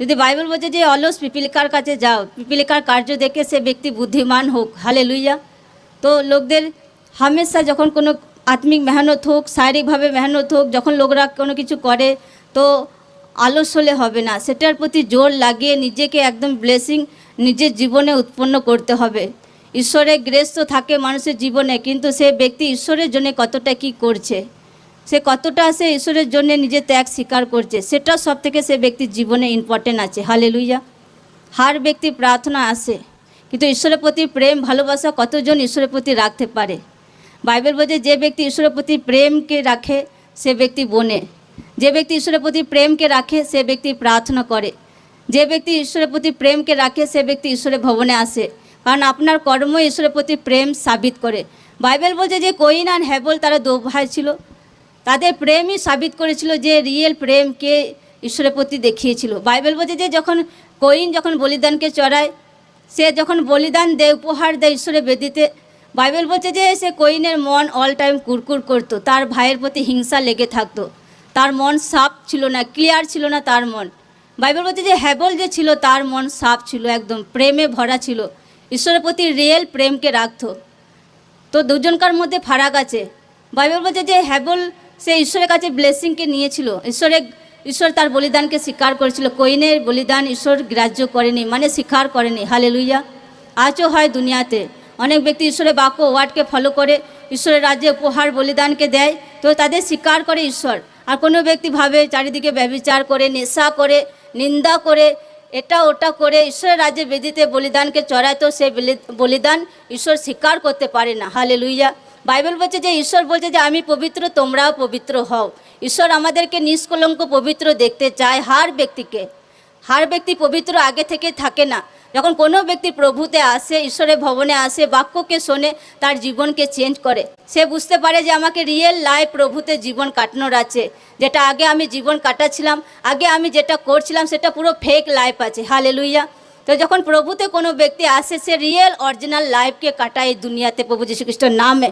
যদি বাইবেল বলছে যে, অলস পিপিলিকার কাছে যাও, পিপিলিকার কার্য দেখে সে ব্যক্তি বুদ্ধিমান হোক হালে লুইয়া তো লোকদের হামেশা যখন কোনো আত্মিক মেহনত হোক, শারীরিকভাবে মেহনত হোক, যখন লোকরা কোনো কিছু করে, তো আলস হলে হবে না। সেটার প্রতি জোর লাগিয়ে নিজেকে একদম ব্লেসিং নিজের জীবনে উৎপন্ন করতে হবে। ঈশ্বরের গ্রেস তো থাকে মানুষের জীবনে, কিন্তু সে ব্যক্তি ঈশ্বরের জন্য কতটা কি করছে? সে কতটা সে ঈশ্বরের জন্য নিজের ত্যাগ স্বীকার করছে, সেটা সব থেকে সে ব্যক্তির জীবনে ইম্পর্টেন্ট আছে। হালে লুইয়া হার ব্যক্তি প্রার্থনা আসে কিন্তু ঈশ্বরের প্রতি প্রেম, ভালোবাসা কতজন ঈশ্বরের প্রতি রাখতে পারে? বাইবেল বলছে, যে ব্যক্তি ঈশ্বরের প্রতি প্রেমকে রাখে, সে ব্যক্তি বনে। যে ব্যক্তি ঈশ্বরের প্রতি প্রেমকে রাখে, সে ব্যক্তি প্রার্থনা করে। যে ব্যক্তি ঈশ্বরের প্রতি প্রেমকে রাখে, সে ব্যক্তি ঈশ্বরের ভবনে আসে। কারণ আপনার কর্ম ঈশ্বরের প্রতি প্রেম সাবিত করে। বাইবেল বলছে যে কইন আর হ্যাবল তারা দু ভাই ছিল। তাদের প্রেমই সাবিত করেছিল যে রিয়েল প্রেমকে ঈশ্বরের প্রতি দেখিয়েছিল। বাইবেল বলছে যে যখন কইন যখন বলিদানকে চড়ায়, সে যখন বলিদান দেয়, উপহার দেয় ঈশ্বরের বেদিতে, বাইবেল বলছে যে সে কইনের মন অল টাইম কুরকুর করতো, তার ভাইয়ের প্রতি হিংসা লেগে থাকতো। তার মন সাফ ছিল না ক্লিয়ার ছিল না তার মন। বাইবেল বলছে যে হ্যাবল যে ছিল, তার মন সাফ ছিল, একদম প্রেমে ভরা ছিল। ঈশ্বরের প্রতি রিয়েল প্রেমকে রাখতো। তো দুজনকার মধ্যে ফারাক আছে। বাইবেল বলছে যে হ্যাবল সে ঈশ্বরের কাছে ব্লেসিংকে নিয়েছিল। ঈশ্বরের ঈশ্বর তার বলিদানকে স্বীকার করেছিল। কইনের বলিদান ঈশ্বর গ্রাহ্য করেনি মানে স্বীকার করেনি। হালে লুইয়া আজও হয় দুনিয়াতে। অনেক ব্যক্তি ঈশ্বরের বাক্য ওয়ার্ডকে ফলো করে, ঈশ্বরের রাজ্যে উপহার, বলিদানকে দেয়, তো তাদের স্বীকার করে ঈশ্বর। আর কোনো ব্যক্তি ভাবে চারিদিকে ব্যবিচার করে, নেশা করে, নিন্দা করে এটা ওটা করে ঈশ্বরের রাজ্যে বেদিতে বলিদানকে চড়ায় তো সে বলি- বলিদান ঈশ্বর স্বীকার করতে পারে না। হালে লুইয়া বাইবেল বলছে যে, ঈশ্বর বলছে যে, আমি পবিত্র, তোমরাও পবিত্র হও। ঈশ্বর আমাদেরকে নিষ্কলঙ্ক পবিত্র দেখতে চায়, হার ব্যক্তিকে। হার ব্যক্তি পবিত্র আগে থেকে থাকে না। যখন কোনো ব্যক্তি প্রভুতে আসে, ঈশ্বরের ভবনে আসে, বাক্যকে শোনে, তার জীবনকে চেঞ্জ করে। সে বুঝতে পারে যে আমাকে রিয়েল লাইফ প্রভুতে জীবন কাটানোর আছে। যেটা আগে আমি জীবন কাটাচ্ছিলাম, আগে আমি যেটা করছিলাম, সেটা পুরো ফেক লাইফ আছে। হালে লুইয়া তো যখন প্রভুতে কোনো ব্যক্তি আসে, সে রিয়েল অরিজিনাল লাইফকে কাটায় দুনিয়াতে প্রভু যীশুখ্রিস্টর নামে।